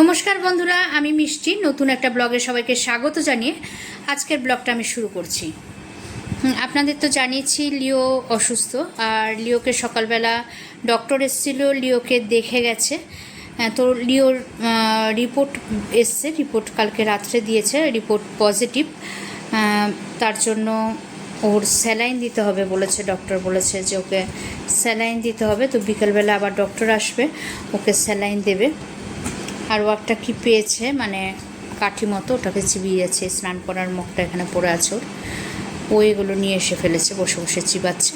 নমস্কার বন্ধুরা আমি মিষ্টি। নতুন একটা ব্লগে সবাইকে স্বাগত জানিয়ে আজকের ব্লগটা আমি শুরু করছি। আপনাদের তো জানিয়েছি লিও অসুস্থ। আর লিওকে সকালবেলা ডক্টর এসেছিল লিওকে দেখে গেছে। হ্যাঁ, তো লিওর রিপোর্ট এসছে রিপোর্ট কালকে রাত্রে দিয়েছে রিপোর্ট পজিটিভ। তার জন্য ওর স্যালাইন দিতে হবে বলেছে ডক্টর বলেছে যে ওকে স্যালাইন দিতে হবে। তো বিকেলবেলা আবার ডক্টর আসবে ওকে স্যালাইন দেবে। একটা কী পেয়েছে? মানে কাঠি মতো ওটাকে চিবিয়েছে, স্নান করার মুখটা এখানে পড়ে আছে ও এগুলো নিয়ে এসে ফেলেছে, বসে বসে চিবাচ্ছে।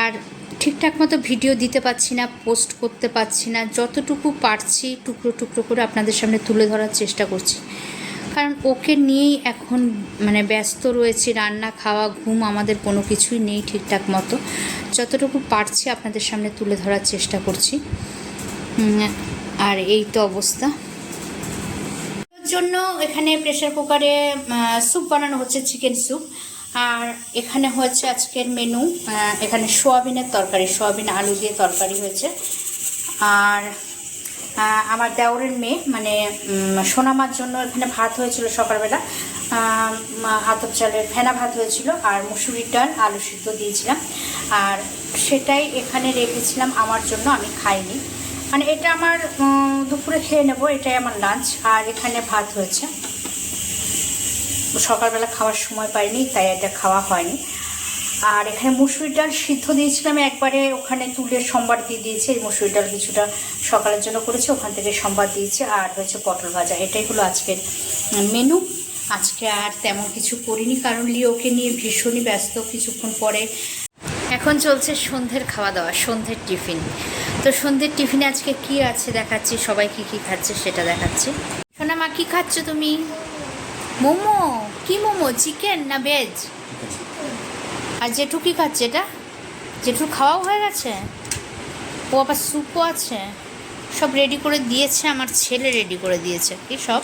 আর ঠিকঠাক মতো ভিডিও দিতে পারছি না, পোস্ট করতে পারছি না, যতটুকু পারছি টুকরো টুকরো করে আপনাদের সামনে তুলে ধরার চেষ্টা করছি। কারণ ওকে নিয়েই এখন মানে ব্যস্ত রয়েছি, রান্না, খাওয়া, ঘুম আমাদের কোনো কিছুই নেই ঠিকঠাক মতো। যতটুকু পারছি আপনাদের সামনে তুলে ধরার চেষ্টা করছি। আর এই তো অবস্থা। জন্য এখানে প্রেসার কুকারে স্যুপ বানানো হচ্ছে চিকেন স্যুপ আর এখানে হচ্ছে আজকের মেনু এখানে সোয়াবিনের তরকারি, সোয়াবিন আলু দিয়ে তরকারি হয়েছে। আর আমার দেওরের মেয়ে মানে সোনামার জন্য এখানে ভাত হয়েছিল সকালবেলা। আতপ চালের ফেনা ভাত হয়েছিল আর মুসুরির ডাল, আলু সিদ্ধ দিয়েছিলাম। আর সেটাই এখানে রেখেছিলাম আমার জন্য, আমি খাইনি। মানে এটা আমার দুপুরে খেয়ে নেব, এটাই আমার লাঞ্চ আর এখানে ভাত হয়েছে। সকালবেলা খাওয়ার সময় পাইনি, তাই এটা খাওয়া হয়নি। আর এখানে মুসুরির ডাল সিদ্ধ দিয়েছিলাম, একবারে ওখানে তুলে সম্বার দিয়ে দিয়েছে, এই মুসুরির ডাল কিছুটা সকালের জন্য করেছে, ওখান থেকে সম্বার দিয়েছে, আর হয়েছে পটল ভাজা। এটাই হলো আজকের মেনু আজকে আর তেমন কিছু করিনি, কারণ লিওকে নিয়ে ভীষণই ব্যস্ত, কিছুক্ষণ পরে এখন চলছে সন্ধ্যের খাওয়া দাওয়া সন্ধ্যের টিফিন। তো সন্ধ্যের টিফিনে আজকে কি আছে দেখাচ্ছি, সবাই কি কি খাচ্ছে সেটা দেখাচ্ছি। সোনা মা, কি খাচ্ছ তুমি? মোমো? কি মোমো, চিকেন না ভেজ? আর জেঠু কি খাচ্ছে এটা? জেঠু খাওয়াও হয়ে গেছে? ও আবার স্যুপও আছে। সব রেডি করে দিয়েছে, আমার ছেলে রেডি করে দিয়েছে। কি সব?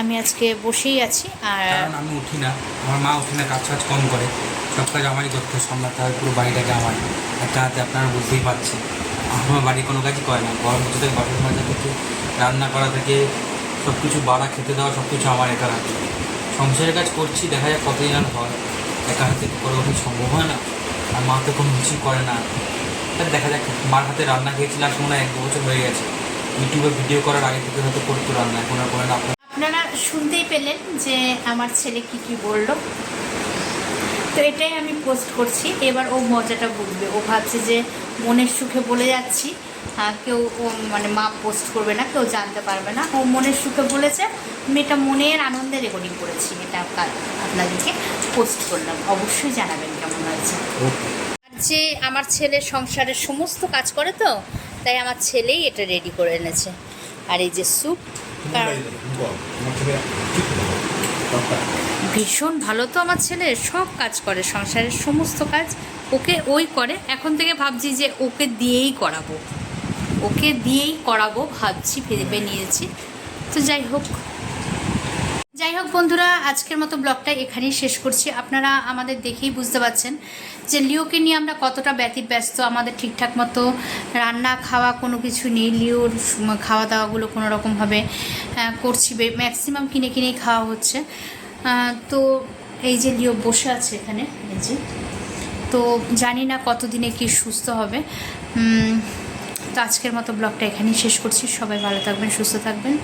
আমি আজকে বসেই আছি, আর আমি উঠি না, আমার মা উঠি না কাজ কাজ কম করে। সব কাজ আমারই করতে সামলাতে হয়, পুরো বাড়িটাকে আমার একটা হাতে আপনারা বুঝতেই পারছেন। আমার বাড়ি কোনো কাজই করে না, ঘর হচ্ছে থেকে বাসন মাজা থেকে রান্না করা থেকে সব কিছু বাড়া, খেতে দেওয়া সব কিছু আমার একার হাতে সংসারের কাজ করছি, দেখা যাক কতদিন আর হয়। একা হাতে করে ওঠা সম্ভব হয় না। আর মা তো কোনো কিছুই করে না। আর দেখা যাক, মার হাতে রান্না খেয়েছিলাম হয় এক বছর হয়ে গেছে। ইউটিউবে ভিডিও করার আগে থেকে হয়তো করতো রান্না, এখন আর করে না। আপনারা শুনতেই পেলেন যে আমার ছেলে কি কি বলল। তো এটাই আমি পোস্ট করছি। এবার ও মজাটা বুঝবে। ও ভাবছে যে মনের সুখে বলে যাচ্ছি। আহ, কেউ মানে মা পোস্ট করবে না কেউ জানতে পারবে না। ও মনের সুখে বলেছে আমি এটা মনের আনন্দে রেকর্ডিং করেছি। এটা আপ- আপনাদেরকে পোস্ট করলাম। অবশ্যই জানাবেন কেমন হয়েছে যে আমার ছেলে সংসারের সমস্ত কাজ করে তো তাই আমার ছেলেই এটা রেডি করে এনেছে। আর এই যে স্যুপ কারণ ভীষণ ভালো তো আমার ছেলে, সব কাজ করে, সংসারের সমস্ত কাজ ওকে ওই করে। এখন থেকে ভাবছি যে ওকে দিয়েই করাবো। ওকে দিয়েই করাবো, ভাবছি, ভেবে নিয়েছি। তো যাই হোক। যাই হোক বন্ধুরা, আজকের মতো ব্লগটা এখানেই শেষ করছি। আপনারা আমাদের দেখেই বুঝতে পারছেন যে লিওকে নিয়ে আমরা কতটা ব্যতীত ব্যস্ত। আমাদের ঠিকঠাক মতো রান্না, খাওয়া কোনো কিছু নেই। লিওর খাওয়া দাওয়াগুলো কোনো রকমভাবে করছি। ম্যাক্সিমাম কিনে কিনেই খাওয়া হচ্ছে। তো এই যে লিও বসে আছে এখানে, এই যে, তো জানি না কতদিনে কি সুস্থ হবে। তো আজকের মতো ব্লগটা এখানেই শেষ করছি। সবাই ভালো থাকবেন, সুস্থ থাকবেন।